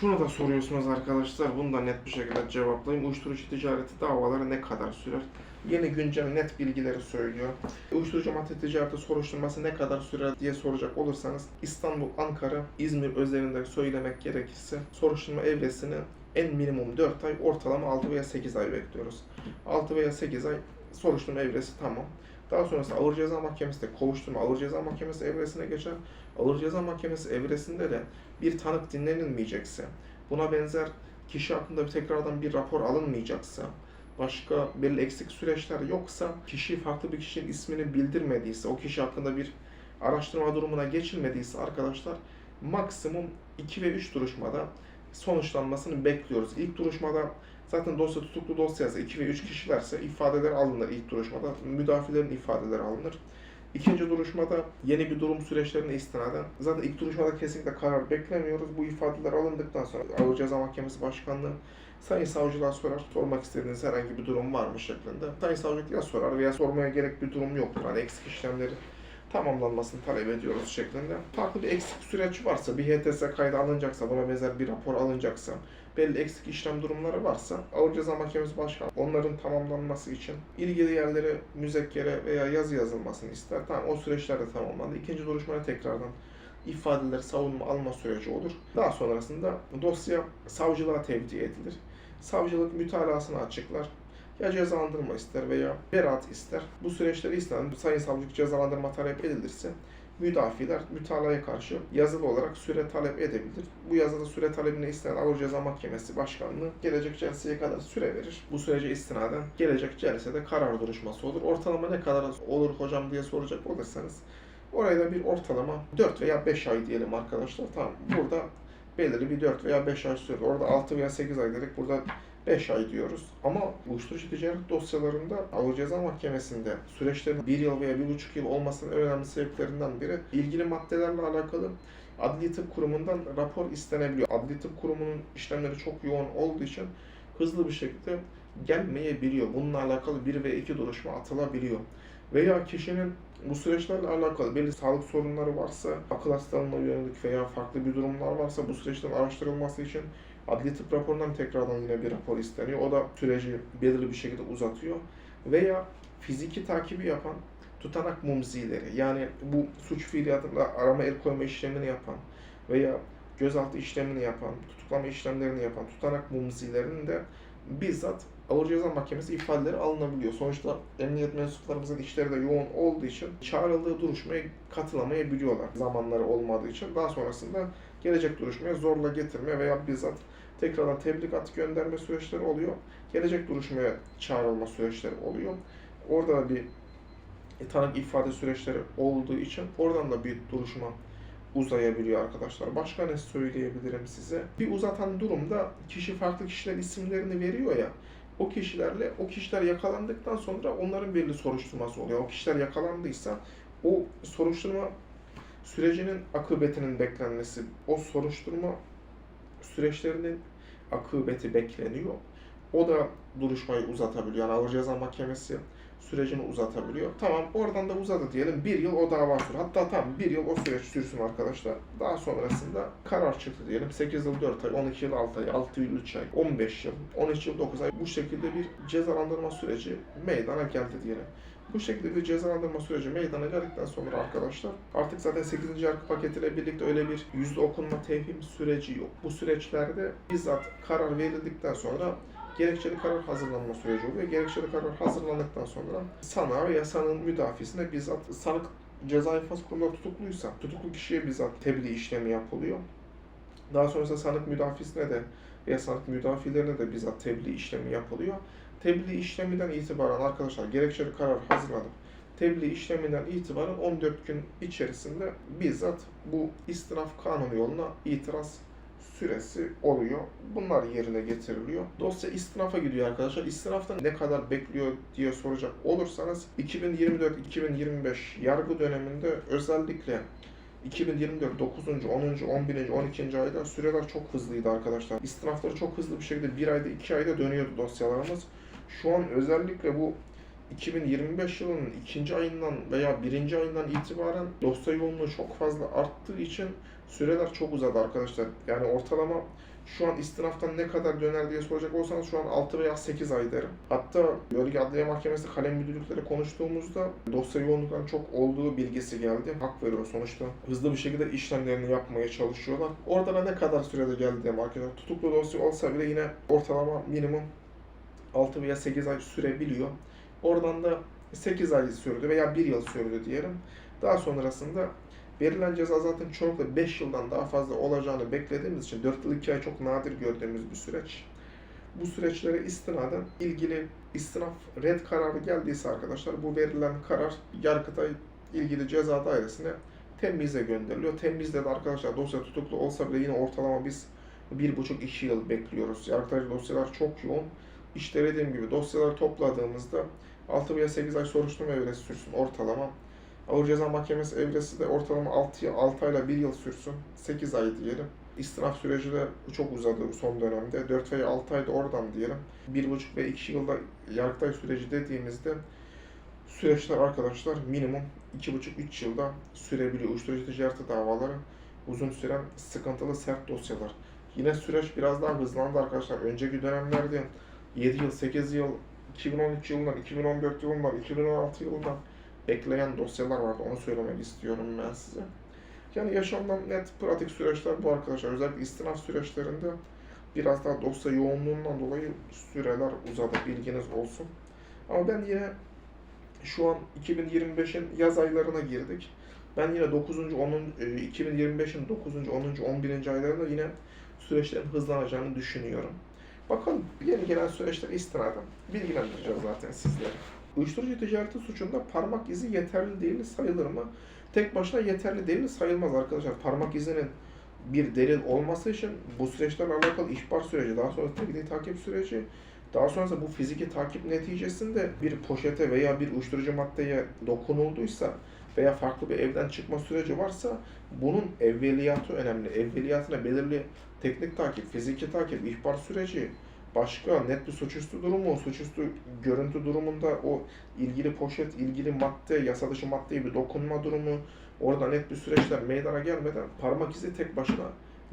şunu da soruyorsunuz arkadaşlar. Bunu da net bir şekilde cevaplayayım. Uyuşturucu ticareti davaları ne kadar sürer? Yeni güncel net bilgileri söylüyor. Uyuşturucu madde ticareti soruşturması ne kadar sürer diye soracak olursanız İstanbul, Ankara, İzmir özelinde söylemek gerekirse soruşturma evresini en minimum 4 ay, ortalama 6 veya 8 ay bekliyoruz. 6 veya 8 ay soruşturma evresi tamam. Daha sonrasında Ağır Ceza Mahkemesi de kovuşturma Ağır Ceza Mahkemesi evresine geçer. Ağır Ceza Mahkemesi evresinde de bir tanık dinlenilmeyecekse, buna benzer kişi hakkında bir tekrardan bir rapor alınmayacaksa, başka belli eksik süreçler yoksa, kişi farklı bir kişinin ismini bildirmediyse, o kişi hakkında bir araştırma durumuna geçilmediyse arkadaşlar maksimum 2 ve 3 duruşmada sonuçlanmasını bekliyoruz. İlk duruşmada zaten dosya tutuklu dosyası 2 ve 3 kişilerse ifadeler alınır ilk duruşmada. Müdafilerin ifadeleri alınır. İkinci duruşmada yeni bir durum süreçlerine istinaden zaten ilk duruşmada kesinlikle karar beklemiyoruz. Bu ifadeler alındıktan sonra Ağır Ceza Mahkemesi Başkanlığı Sayın savcılığa sorar, sormak istediğiniz herhangi bir durum var mı şeklinde. Sayın savcılık ya sorar veya sormaya gerek bir durum yoktur. Hani eksik işlemleri tamamlanmasını talep ediyoruz şeklinde. Farklı bir eksik süreç varsa, bir HTS kaydı alınacaksa, buna benzer bir rapor alınacaksa, belli eksik işlem durumları varsa Ağır Ceza Mahkemesi Başkanı onların tamamlanması için ilgili yerlere müzekkere veya yazı yazılmasını ister. Tamam o süreçler de tamamlandı. İkinci duruşmaya tekrardan ifadeler savunma alma süreci olur. Daha sonrasında dosya savcılığa tevdi edilir. Savcılık mütalasını açıklar. Ya cezalandırma ister veya beraat ister. Bu süreçleri istenen Sayın Savcılık cezalandırma talep edilirse müdafiler mütalaya karşı yazılı olarak süre talep edebilir. Bu yazılı süre talebine istenen Ağır Ceza Mahkemesi Başkanlığı gelecek celseye kadar süre verir. Bu sürece istinaden gelecek celsede karar duruşması olur. Ortalama ne kadar olur hocam diye soracak olursanız oraya da bir ortalama 4 veya 5 ay diyelim arkadaşlar. Tamam burada belirli bir 4 veya 5 ay sürer. Orada 6 veya 8 ay dedik. Burada 5 ay diyoruz. Ama uyuşturucu ticaret dosyalarında Ağır Ceza Mahkemesi'nde süreçlerin 1 yıl veya 1,5 yıl olmasının en önemli sebeplerinden biri ilgili maddelerle alakalı Adli Tıp Kurumu'ndan rapor istenebiliyor. Adli Tıp Kurumu'nun işlemleri çok yoğun olduğu için hızlı bir şekilde gelmeyebiliyor. Bununla alakalı bir ve iki duruşma atılabiliyor. Veya kişinin bu süreçlerle alakalı belli sağlık sorunları varsa, akıl hastalığına yönelik veya farklı bir durumlar varsa bu süreçlerin araştırılması için adli tıp raporundan tekrardan yine bir rapor isteniyor. O da süreci belirli bir şekilde uzatıyor. Veya fiziki takibi yapan tutanak mumzileri yani bu suç fiiliyatında arama el koyma işlemini yapan veya gözaltı işlemini yapan, tutuklama işlemlerini yapan tutanak mumzilerinin de bizzat Ağır Ceza Mahkemesi ifadeleri alınabiliyor. Sonuçta emniyet mensuplarımızın işleri de yoğun olduğu için çağrıldığı duruşmaya katılamayabiliyorlar zamanları olmadığı için. Daha sonrasında gelecek duruşmaya zorla getirme veya bizzat tekrardan tebligat gönderme süreçleri oluyor. Gelecek duruşmaya çağrılma süreçleri oluyor. Orada da bir e, tanık ifade süreçleri olduğu için oradan da bir duruşma uzayabiliyor arkadaşlar. Başka ne söyleyebilirim size? Bir uzatan durumda kişi farklı kişiler isimlerini veriyor ya. O kişilerle o kişiler yakalandıktan sonra onların belli soruşturması oluyor. O kişiler yakalandıysa o soruşturma sürecinin akıbetinin beklenmesi, o soruşturma süreçlerinin akıbeti bekleniyor. O da duruşmayı uzatabiliyor. Yani Ağır Ceza Mahkemesi sürecini uzatabiliyor. Tamam oradan da uzadı diyelim. Bir yıl o dava sür. Hatta tam bir yıl o süreç sürsün arkadaşlar. Daha sonrasında karar çıktı diyelim. 8 yıl 4 ay, 12 yıl 6 ay, 6 yıl 3 ay, 15 yıl, 13 yıl 9 ay bu şekilde bir cezalandırma süreci meydana geldi diyelim. Bu şekilde bir cezalandırma süreci meydana geldikten sonra arkadaşlar artık zaten 8. yargı paketiyle birlikte öyle bir yüzde okunma tevhim süreci yok. Bu süreçlerde bizzat karar verildikten sonra gerekçeli karar hazırlanma süreci oluyor. Gerekçeli karar hazırlandıktan sonra sana veya sanığın müdafisine bizzat sanık ceza infaz kurulunda tutukluysa tutuklu kişiye bizzat tebliğ işlemi yapılıyor. Daha sonrasında sanık müdafisine de veya sanık müdafilerine de bizzat tebliğ işlemi yapılıyor. Tebliğ işleminden itibaren arkadaşlar gerekçeli karar hazırladık. Tebliğ işleminden itibaren 14 gün içerisinde bizzat bu istinaf kanunu yoluna itiraz süresi oluyor. Bunlar yerine getiriliyor. Dosya istinafa gidiyor arkadaşlar. İstinafta ne kadar bekliyor diye soracak olursanız 2024-2025 yargı döneminde özellikle 2024 9. 10. 11. 12. ayda süreler çok hızlıydı arkadaşlar. İstinafları çok hızlı bir şekilde bir ayda 2 ayda dönüyordu dosyalarımız. Şu an özellikle bu 2025 yılının ikinci ayından veya birinci ayından itibaren dosya yoğunluğu çok fazla arttığı için Süreler çok uzadı arkadaşlar. Yani ortalama şu an istinaftan ne kadar döner diye soracak olsanız şu an 6 veya 8 ay derim. Hatta Bölge Adliye Mahkemesi kalem müdürlükleri konuştuğumuzda dosya yoğunluklarının çok olduğu bilgisi geldi. Hak veriyor sonuçta. Hızlı bir şekilde işlemlerini yapmaya çalışıyorlar. Orada da ne kadar sürede geldi diye arkadaşlar. Tutuklu dosya olsa bile yine ortalama minimum 6 veya 8 ay sürebiliyor. Oradan da 8 ay sürdü veya 1 yıl sürdü diyelim. Daha sonrasında verilen ceza zaten çoğunlukla 5 yıldan daha fazla olacağını beklediğimiz için 4 yıl 2 ay çok nadir gördüğümüz bir süreç. Bu süreçlere istinaden ilgili istinaf red kararı geldiyse arkadaşlar bu verilen karar Yargıtay ilgili ceza dairesine temize gönderiliyor. Temizde de arkadaşlar dosya tutuklu olsa bile yine ortalama biz 1,5-2 yıl bekliyoruz. Yargıtay dosyalar çok yoğun. İşte dediğim gibi dosyaları topladığımızda 6 veya 8 ay soruşturma evresi sürsün ortalama. Ağır Ceza Mahkemesi evresi de ortalama 6, 6 ayla 1 yıl sürsün. 8 ay diyelim. İstinaf süreci de çok uzadı son dönemde. 4 veya 6 ayda oradan diyelim. 1,5 ve 2 yılda yargıtay süreci dediğimizde süreçler arkadaşlar minimum 2,5-3 yılda sürebiliyor. Uyuşturucu ticareti davaları uzun süren sıkıntılı sert dosyalar. Yine süreç biraz daha hızlandı arkadaşlar. Önceki dönemlerde 7 yıl, 8 yıl, 2013 yılından, 2014 yılından, 2016 yılından bekleyen dosyalar vardı. Onu söylemek istiyorum ben size. Yani yaşamdan net pratik süreçler bu arkadaşlar. Özellikle istinaf süreçlerinde biraz daha dosya yoğunluğundan dolayı süreler uzadı. Bilginiz olsun. Ama ben yine şu an 2025'in yaz aylarına girdik. Ben yine 9. 10. 2025'in 9. 10. 11. aylarında yine süreçlerin hızlanacağını düşünüyorum. Bakalım yeni gelen süreçler istinaden bilgilendireceğiz zaten sizleri. Uyuşturucu ticareti suçunda parmak izi yeterli değil sayılır mı? Tek başına yeterli değil sayılmaz arkadaşlar. Parmak izinin bir delil olması için bu süreçlerle alakalı ihbar süreci, daha sonra teknik takip süreci, daha sonrasında bu fiziki takip neticesinde bir poşete veya bir uyuşturucu maddeye dokunulduysa veya farklı bir evden çıkma süreci varsa bunun evveliyatı önemli. Evveliyatına belirli teknik takip, fiziki takip, ihbar süreci, başka net bir suçüstü durumu, suçüstü görüntü durumunda o ilgili poşet, ilgili madde, yasa dışı maddeye bir dokunma durumu, orada net bir süreçler meydana gelmeden parmak izi tek başına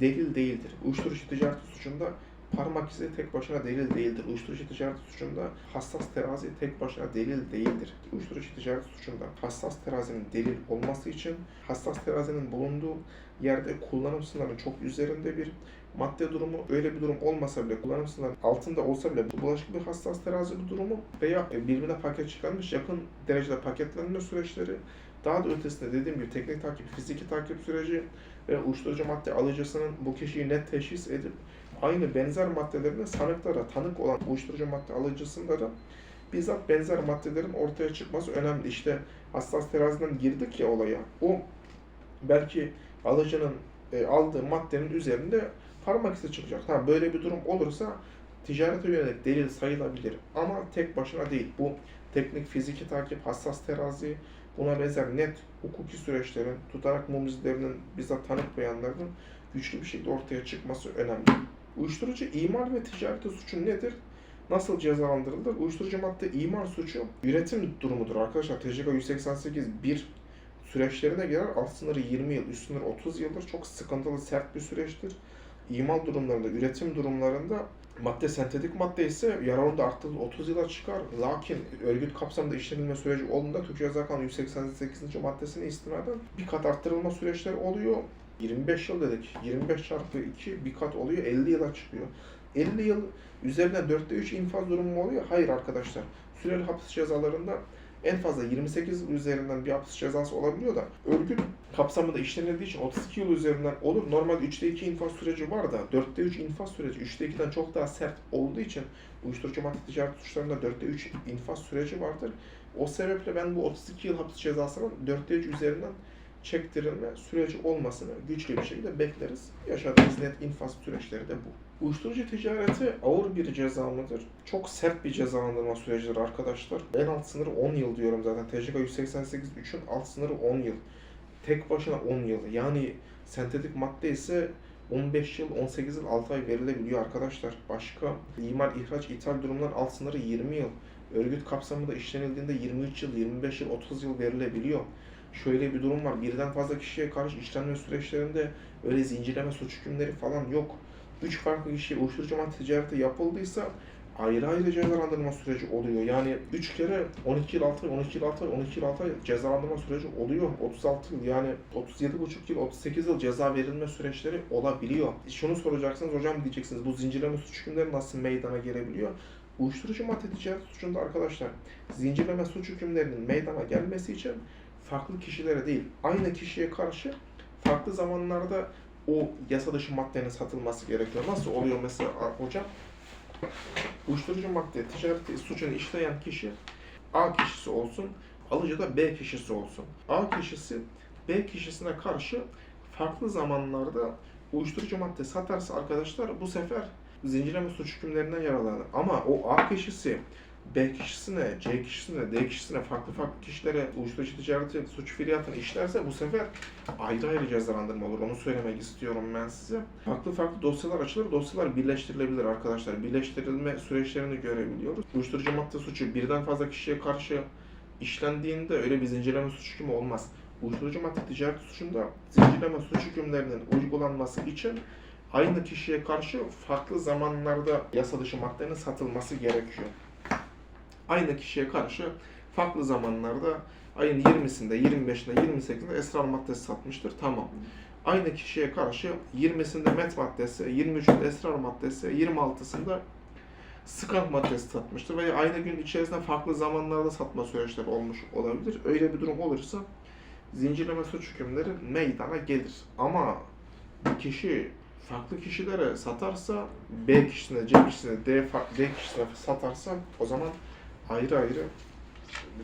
delil değildir. Uyuşturucu ticareti suçunda parmak izi tek başına delil değildir. Uyuşturucu ticareti suçunda hassas terazi tek başına delil değildir. Uyuşturucu ticareti suçunda hassas terazinin delil olması için hassas terazinin bulunduğu yerde kullanım sınırının çok üzerinde bir madde durumu öyle bir durum olmasa bile kullanım altında olsa bile bulaşık bir hassas terazi bir durumu veya birbirine paket çıkarmış yakın derecede paketlenme süreçleri daha da ötesinde dediğim gibi teknik takip, fiziki takip süreci ve uyuşturucu madde alıcısının bu kişiyi net teşhis edip aynı benzer maddelerine sanıklara tanık olan uyuşturucu madde alıcısında da bizzat benzer maddelerin ortaya çıkması önemli. İşte hassas teraziden girdik ya olaya. O belki alıcının e, aldığı maddenin üzerinde parmak izi çıkacak. Ha, böyle bir durum olursa ticarete yönelik delil sayılabilir. Ama tek başına değil. Bu teknik fiziki takip, hassas terazi, buna benzer net hukuki süreçlerin, tutanak mumizlerinin bizzat tanık beyanlarının güçlü bir şekilde ortaya çıkması önemli. Uyuşturucu imal ve ticareti suçu nedir? Nasıl cezalandırılır? Uyuşturucu madde imal suçu üretim durumudur arkadaşlar. TCK 188 1 süreçlerine girer. Alt sınırı 20 yıl, üst sınırı 30 yıldır. Çok sıkıntılı, sert bir süreçtir. İmal durumlarında, üretim durumlarında madde sentetik madde ise yararında arttırılır 30 yıla çıkar. Lakin örgüt kapsamında işlenilme süreci olduğunda Türkçe Ceza Kanunu 188. maddesine istinaden bir kat arttırılma süreçleri oluyor. 25 yıl dedik. 25 çarpı 2 bir kat oluyor. 50 yıla çıkıyor. 50 yıl üzerine 4'te 3 infaz durumu mu oluyor? Hayır arkadaşlar. Süreli hapis cezalarında en fazla 28 yıl üzerinden bir hapis cezası olabiliyor da örgüt kapsamında işlenildiği için 32 yıl üzerinden olur. Normalde 3'te 2 infaz süreci var da 4'te 3 infaz süreci 3'te 2'den çok daha sert olduğu için uyuşturucu madde ticaret suçlarında 4'te 3 infaz süreci vardır. O sebeple ben bu 32 yıl hapis cezasının 4'te 3 üzerinden çektirilme süreci olmasını güçlü bir şekilde bekleriz. Yaşadığımız net infaz süreçleri de bu. Uyuşturucu ticareti ağır bir ceza mıdır? Çok sert bir cezalandırma sürecidir arkadaşlar. En alt sınırı 10 yıl diyorum zaten. TCK 188 3'ün alt sınırı 10 yıl. Tek başına 10 yıl. Yani sentetik madde ise 15 yıl, 18 yıl, 6 ay verilebiliyor arkadaşlar. Başka imal, ihraç, ithal durumlar alt sınırı 20 yıl. Örgüt kapsamında işlenildiğinde 23 yıl, 25 yıl, 30 yıl verilebiliyor. Şöyle bir durum var. Birden fazla kişiye karşı işlenme süreçlerinde öyle zincirleme suç hükümleri falan yok. Üç farklı kişiye uyuşturucu madde ticareti yapıldıysa ayrı ayrı cezalandırma süreci oluyor. Yani 3 kere 12 yıl 6 ay, 12 yıl 6 ay, 12 yıl 6 ay cezalandırma süreci oluyor. 36 yıl yani 37,5 yıl, 38 yıl ceza verilme süreçleri olabiliyor. Şunu soracaksınız hocam diyeceksiniz bu zincirleme suç hükümleri nasıl meydana gelebiliyor? Uyuşturucu madde ticareti suçunda arkadaşlar zincirleme suç hükümlerinin meydana gelmesi için farklı kişilere değil aynı kişiye karşı farklı zamanlarda o yasa dışı maddenin satılması gerekiyor. Nasıl oluyor mesela hocam? Uyuşturucu madde ticareti suçunu işleyen kişi A kişisi olsun, alıcı da B kişisi olsun. A kişisi B kişisine karşı farklı zamanlarda uyuşturucu madde satarsa arkadaşlar bu sefer zincirleme suç hükümlerinden yararlanır. Ama o A kişisi B kişisine, C kişisine, D kişisine farklı farklı kişilere uyuşturucu ticareti suç fiiliyatını işlerse bu sefer ayrı ayrı cezalandırma olur. Onu söylemek istiyorum ben size. Farklı farklı dosyalar açılır, dosyalar birleştirilebilir arkadaşlar. Birleştirilme süreçlerini görebiliyoruz. Uyuşturucu madde suçu birden fazla kişiye karşı işlendiğinde öyle bir zincirleme suç hükmü olmaz. Uyuşturucu madde ticareti suçunda zincirleme suç hükümlerinin uygulanması için aynı kişiye karşı farklı zamanlarda yasa dışı maddenin satılması gerekiyor. Aynı kişiye karşı farklı zamanlarda ayın 20'sinde, 25'inde, 28'inde esrar maddesi satmıştır. Tamam. Aynı kişiye karşı 20'sinde met maddesi, 23'ünde esrar maddesi, 26'sında skunk maddesi satmıştır veya aynı gün içerisinde farklı zamanlarda satma süreçleri olmuş olabilir. Öyle bir durum olursa zincirleme suç hükümleri meydana gelir. Ama bir kişi farklı kişilere satarsa B kişisine, C kişisine, D, D kişisine satarsa o zaman ayrı ayrı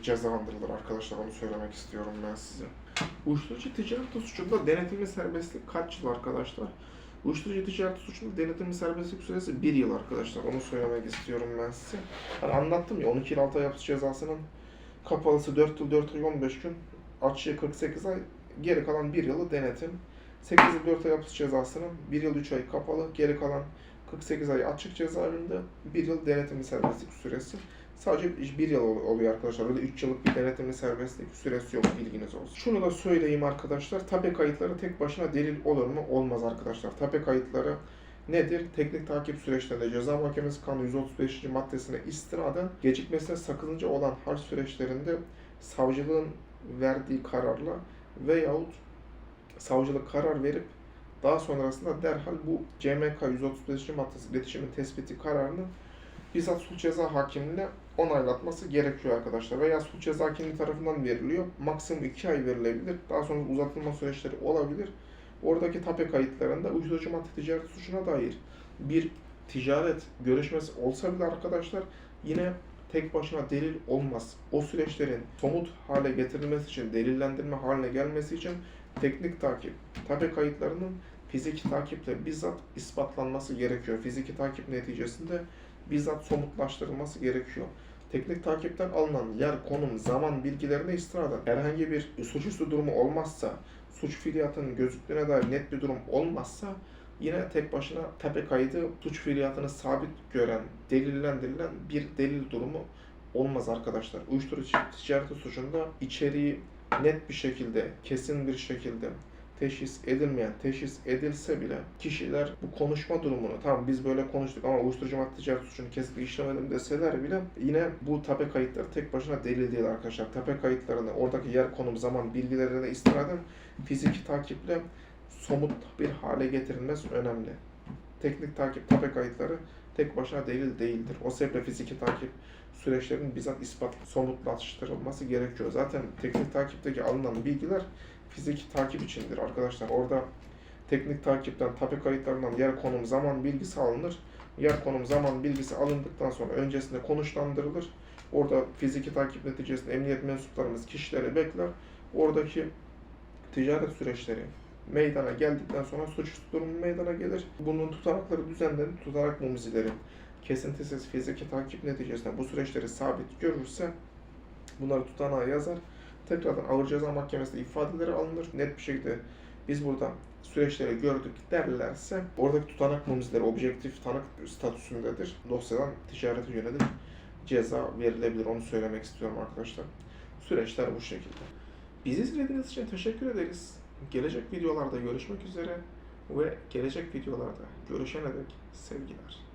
cezalandırılır arkadaşlar onu söylemek istiyorum ben size. Uyuşturucu ticareti suçunda denetimli serbestlik kaç yıl arkadaşlar? Uyuşturucu ticareti suçunda denetimli serbestlik süresi 1 yıl arkadaşlar. Onu söylemek istiyorum ben size. Hani anlattım ya 12 yıl 6 ay hapis cezasının kapalısı 4 yıl 4 ay 15 gün, açığı 48 ay, geri kalan 1 yılı denetim. 8 yıl 4 ay hapis cezasının 1 yıl 3 ay kapalı, geri kalan 48 ay açık cezaevinde, 1 yıl denetimli serbestlik süresi. Sadece 1 yıl ol- oluyor arkadaşlar. Öyle 3 yıllık bir denetimli serbestlik süresi yok bilginiz olsun. Şunu da söyleyeyim arkadaşlar. Tape kayıtları tek başına delil olur mu? Olmaz arkadaşlar. Tape kayıtları nedir? Teknik takip süreçlerinde ceza mahkemesi kanunu 135. maddesine istinaden gecikmesine sakınca olan harç süreçlerinde savcılığın verdiği kararla veyahut savcılık karar verip daha sonrasında derhal bu CMK 135. maddesi iletişimin tespiti kararını bizzat sulh ceza hakimine onaylatması gerekiyor arkadaşlar. Veya sulh ceza hakimi tarafından veriliyor. Maksimum 2 ay verilebilir. Daha sonra uzatılma süreçleri olabilir. Oradaki tape kayıtlarında uyuşturucu madde ticareti suçuna dair bir ticaret görüşmesi olsa bile arkadaşlar yine tek başına delil olmaz. O süreçlerin somut hale getirilmesi için, delillendirme haline gelmesi için teknik takip, tape kayıtlarının fiziki takiple bizzat ispatlanması gerekiyor. Fiziki takip neticesinde bizzat somutlaştırılması gerekiyor. Teknik takipten alınan yer, konum, zaman bilgilerine istinaden herhangi bir suçüstü durumu olmazsa, suç fiiliyatının gözüktüğüne dair net bir durum olmazsa yine tek başına tape kaydı suç fiiliyatını sabit gören, delillendirilen bir delil durumu olmaz arkadaşlar. Uyuşturucu ticareti suçunda içeriği net bir şekilde, kesin bir şekilde teşhis edilmeyen, teşhis edilse bile kişiler bu konuşma durumunu tamam biz böyle konuştuk ama uyuşturucu madde ticareti suçunu kesinlikle işlemedim deseler bile yine bu tape kayıtları tek başına delil değil arkadaşlar. Tape kayıtlarını oradaki yer, konum, zaman bilgilerine istinaden fiziki takiple somut bir hale getirilmesi önemli. Teknik takip, tape kayıtları tek başına delil değildir. O sebeple fiziki takip süreçlerinin bizzat ispat, somutlaştırılması gerekiyor. Zaten teknik takipteki alınan bilgiler fiziki takip içindir arkadaşlar. Orada teknik takipten, tape kayıtlarından yer, konum, zaman bilgisi alınır. Yer, konum, zaman bilgisi alındıktan sonra öncesinde konuşlandırılır. Orada fiziki takip neticesinde emniyet mensuplarımız kişileri bekler. Oradaki ticaret süreçleri meydana geldikten sonra suçüstü durumu meydana gelir. Bunun tutanakları düzenlenir. Tutanak mumizileri kesintisiz fiziki takip neticesinde bu süreçleri sabit görürse bunları tutanağa yazar. Tekrardan ağır ceza mahkemesinde ifadeleri alınır. Net bir şekilde biz burada süreçleri gördük derlerse oradaki tutanak mumizileri objektif tanık statüsündedir. Dosyadan ticarete yönelik ceza verilebilir. Onu söylemek istiyorum arkadaşlar. Süreçler bu şekilde. Bizi izlediğiniz için teşekkür ederiz. Gelecek videolarda görüşmek üzere ve gelecek videolarda görüşene dek sevgiler.